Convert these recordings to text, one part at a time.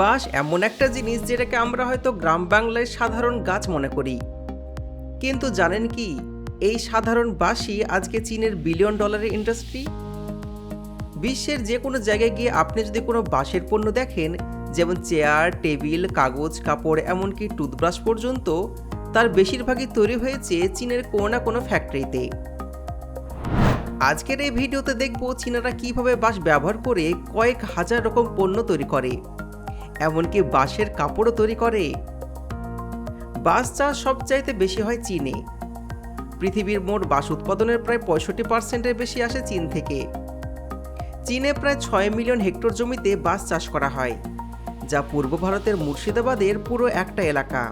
বাঁশ এমন একটা জিনিস যেটাকে আমরা হয়তো গ্রাম বাংলায় সাধারণ গাছ মনে করি। কিন্তু জানেন কি, এই সাধারণ বাঁশই আজকে চীনের বিলিয়ন ডলারের ইন্ডাস্ট্রি? বিশ্বের যে কোনো জায়গায় গিয়ে আপনি যদি কোনো বাঁশের পণ্য দেখেন, যেমন চেয়ার, টেবিল, কাগজ, কাপড়, এমনকি টুথব্রাশ পর্যন্ত, তার বেশিরভাগই তৈরি হয়েছে চীনের কোনো না কোনো ফ্যাক্টরিতে। আজকের এই ভিডিওতে দেখব চীনারা কীভাবে বাঁশ ব্যবহার করে কয়েক হাজার রকম পণ্য তৈরি করে। এমনকি বাঁশের কাপড়ও তৈরি করে। বাঁশ চাষ সবচাইতে বেশি হয় চীনে। পৃথিবীর মোট বাঁশ উৎপাদনের প্রায় পঁয়ষট্টি পার্সেন্টের বেশি আসে চীন থেকে। চীনে প্রায় ছয় মিলিয়ন হেক্টর জমিতে বাঁশ চাষ করা হয়, যা পূর্ব ভারতের মুর্শিদাবাদের পুরো একটা এলাকা।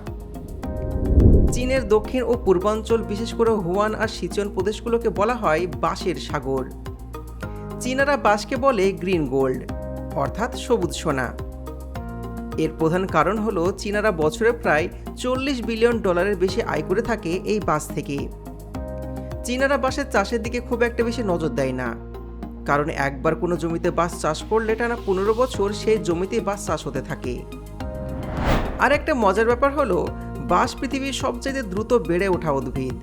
চীনের দক্ষিণ ও পূর্বাঞ্চল, বিশেষ করে হুয়ান আর সিচন প্রদেশগুলোকে বলা হয় বাঁশের সাগর। চীনারা বাঁশকে বলে গ্রিন গোল্ড, অর্থাৎ সবুজ সোনা। এর প্রধান কারণ হলো চীনারা বছরে প্রায় চল্লিশ বিলিয়ন ডলারের বেশি আয় করে থাকে এই বাস থেকে। চীনারা বাঁশের চাষের দিকে খুব একটা বেশি নজর দেয় না। কারণ একবার কোনো জমিতে বাঁশ চাষ করলে টানা পনেরো বছর সেই জমিতেই বাঁশ চাষ হতে থাকে। আর একটা মজার ব্যাপার হলো বাঁশ পৃথিবীর সবচেয়ে দ্রুত বেড়ে ওঠা উদ্ভিদ।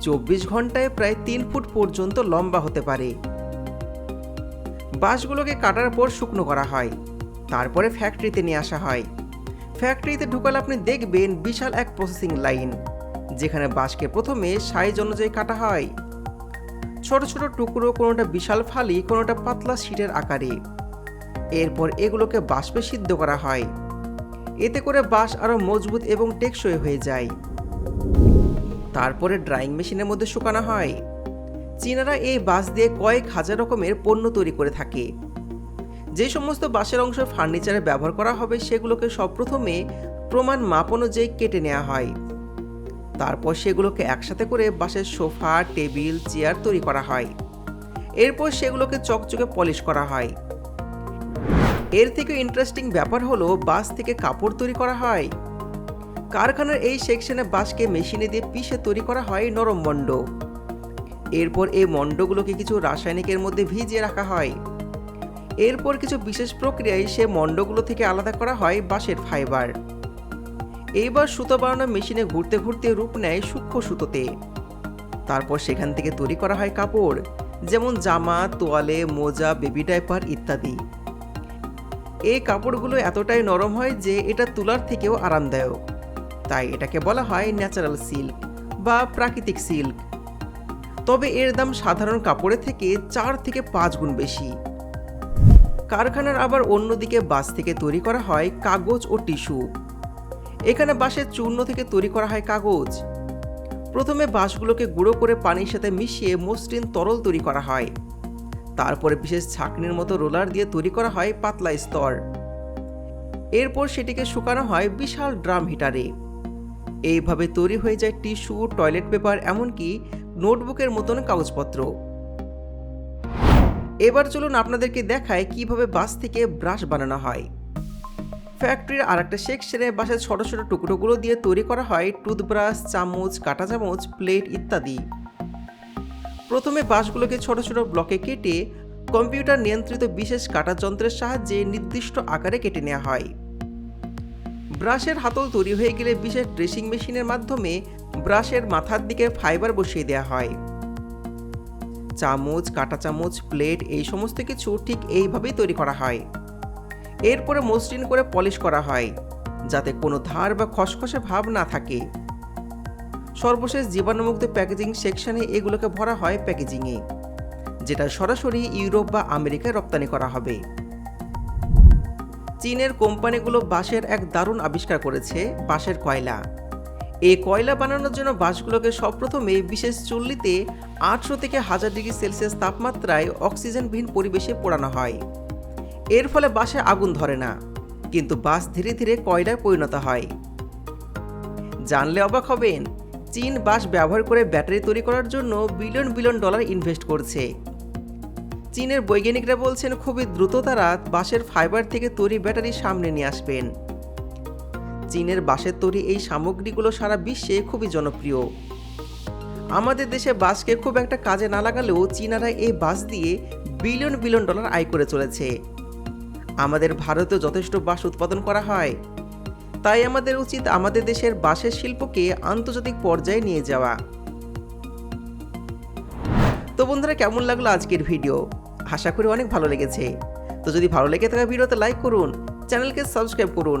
চব্বিশ ঘন্টায় প্রায় তিন ফুট পর্যন্ত লম্বা হতে পারে। বাঁশগুলোকে কাটার পর শুকনো করা হয়। তারপরে ফ্যাক্টরিতে নিয়ে আসা হয়। ফ্যাক্টরিতে ঢুকালে আপনি দেখবেন বিশাল এক প্রসেসিং লাইন যেখানে বাঁশকে প্রথমে সাইজ অনুযায়ী কাটা হয়। ছোট ছোট টুকরো কোনোটা বিশাল ফালি, কোনোটা পাতলা শিটের আকারে। এরপর এগুলোকে বাষ্পে সিদ্ধ করা হয়। এতে করে বাঁশ আরও মজবুত এবং টেকসই হয়ে যায়। তারপরে ড্রাইং মেশিনের মধ্যে শুকানো হয়। চীনারা এই বাঁশ দিয়ে কয়েক হাজার রকমের পণ্য তৈরি করে থাকে। যে সমস্ত বাঁশের অংশ ফার্নিচারে ব্যবহার করা হবে, সেগুলোকে সবপ্রথমে প্রমাণ মাপ অনুযায়ী কেটে নেওয়া হয়। তারপর সেগুলোকে একসাথে করে বাঁশের সোফা, টেবিল, চেয়ার তৈরি করা হয়। এরপর সেগুলোকে চকচকে পলিশ করা হয়। এর থেকে ইন্টারেস্টিং ব্যাপার হলো, বাঁশ থেকে কাপড় তৈরি করা হয়। কারখানার এই সেকশনে বাঁশকে মেশিনে দিয়ে পিষে তৈরি করা হয় নরম মণ্ড। এরপর এই মণ্ডগুলোকে কিছু রাসায়নিকের মধ্যে ভিজিয়ে রাখা হয়। এরপর কিছু বিশেষ প্রক্রিয়ায় সে মণ্ডগুলো থেকে আলাদা করা হয় বাঁশের ফাইবার। এইবার সুতো বানানো মেশিনে ঘুরতে ঘুরতে রূপ নেয় সূক্ষ্ম সুতোতে। তারপর সেখান থেকে তৈরি করা হয় কাপড়, যেমন জামা, তোয়ালে, মোজা, বেবি ডাইপার ইত্যাদি। এই কাপড়গুলো এতটাই নরম হয় যে এটা তুলার থেকেও আরামদায়ক। তাই এটাকে বলা হয় ন্যাচারাল সিল্ক বা প্রাকৃতিক সিল্ক। তবে এর দাম সাধারণ কাপড়ের থেকে চার থেকে পাঁচ গুণ বেশি। কারখানার আবার অন্যদিকে বাঁশ থেকে তৈরি করা হয় কাগজ ও টিস্যু। এখানে বাঁশের চূর্ণ থেকে তৈরি করা হয় কাগজ। প্রথমে বাঁশগুলোকে গুঁড়ো করে পানির সাথে মিশিয়ে মসৃণ তরল তৈরি করা হয়। তারপরে বিশেষ ছাকনির মতো রোলার দিয়ে তৈরি করা হয় পাতলা স্তর। এরপর সেটিকে শুকানো হয় বিশাল ড্রাম হিটারে। এইভাবে তৈরি হয়ে যায় টিস্যু, টয়লেট পেপার, এমনকি নোটবুকের মতন কাগজপত্র। এবার চলুন আপনাদেরকে দেখায় কীভাবে বাঁশ থেকে ব্রাশ বানানো হয়। ফ্যাক্টরির আর একটা সেকশনে বাঁশের ছোটো ছোটো টুকরোগুলো দিয়ে তৈরি করা হয় টুথব্রাশ, চামচ কাঁটা চামচ প্লেট ইত্যাদি। প্রথমে বাঁশগুলোকে ছোট ছোট ব্লকে কেটে কম্পিউটার নিয়ন্ত্রিত বিশেষ কাটা যন্ত্রের সাহায্যে নির্দিষ্ট আকারে কেটে নেওয়া হয়। ব্রাশের হাতল তৈরি হয়ে গেলে বিশেষ ড্রেসিং মেশিনের মাধ্যমে ব্রাশের মাথার দিকে ফাইবার বসিয়ে দেওয়া হয়। চামচ, কাঁটা চামচ প্লেট এই সমস্ত কিছু ঠিক এইভাবেই তৈরি করা হয়। এরপরে মসৃণ করে পলিশ করা হয়, যাতে কোনো ধার বা খসখসে ভাব না থাকে। সর্বশেষ জীবাণুমুক্ত প্যাকেজিং সেকশনে এগুলোকে ভরা হয় প্যাকেজিংয়ে যেটা সরাসরি ইউরোপ বা আমেরিকায় রপ্তানি করা হবে। চীনের কোম্পানিগুলো বাঁশের এক দারুণ আবিষ্কার করেছে, বাঁশের কয়লা। এই কয়লা বানানোর জন্য বাঁশগুলোকে সবপ্রথমে বিশেষ চুল্লিতে আটশো থেকে হাজার ডিগ্রি সেলসিয়াস তাপমাত্রায় অক্সিজেনবিহীন পরিবেশে পোড়ানো হয়। এর ফলে বাসে আগুন ধরে না, কিন্তু বাঁশ ধীরে ধীরে কয়লায় পরিণত হয়। জানলে অবাক হবেন, চীন বাঁশ ব্যবহার করে ব্যাটারি তৈরি করার জন্য বিলিয়ন বিলিয়ন ডলার ইনভেস্ট করছে। চীনের বৈজ্ঞানিকরা বলছেন, খুবই দ্রুত তারা বাঁশের ফাইবার থেকে তৈরি ব্যাটারি সামনে নিয়ে আসবেন। চীনের বাঁশের তৈরি এই সামগ্রীগুলো সারা বিশ্বে খুবই জনপ্রিয়। আমাদের দেশে বাঁশকে খুব একটা কাজে না লাগালেও চীনারা এই বাঁশ দিয়ে বিলিয়ন বিলিয়ন ডলার আয় করে চলেছে। আমাদের ভারতেও যথেষ্ট বাঁশ উৎপাদন করা হয়। তাই আমাদের উচিত আমাদের দেশের বাঁশের শিল্পকে আন্তর্জাতিক পর্যায়ে নিয়ে যাওয়া। তো বন্ধুরা, কেমন লাগল আজকের ভিডিও? আশা করি অনেক ভালো লেগেছে। তো যদি ভালো লেগে থাকা ভিডিওতে লাইক করুন, চ্যানেলকে সাবস্ক্রাইব করুন।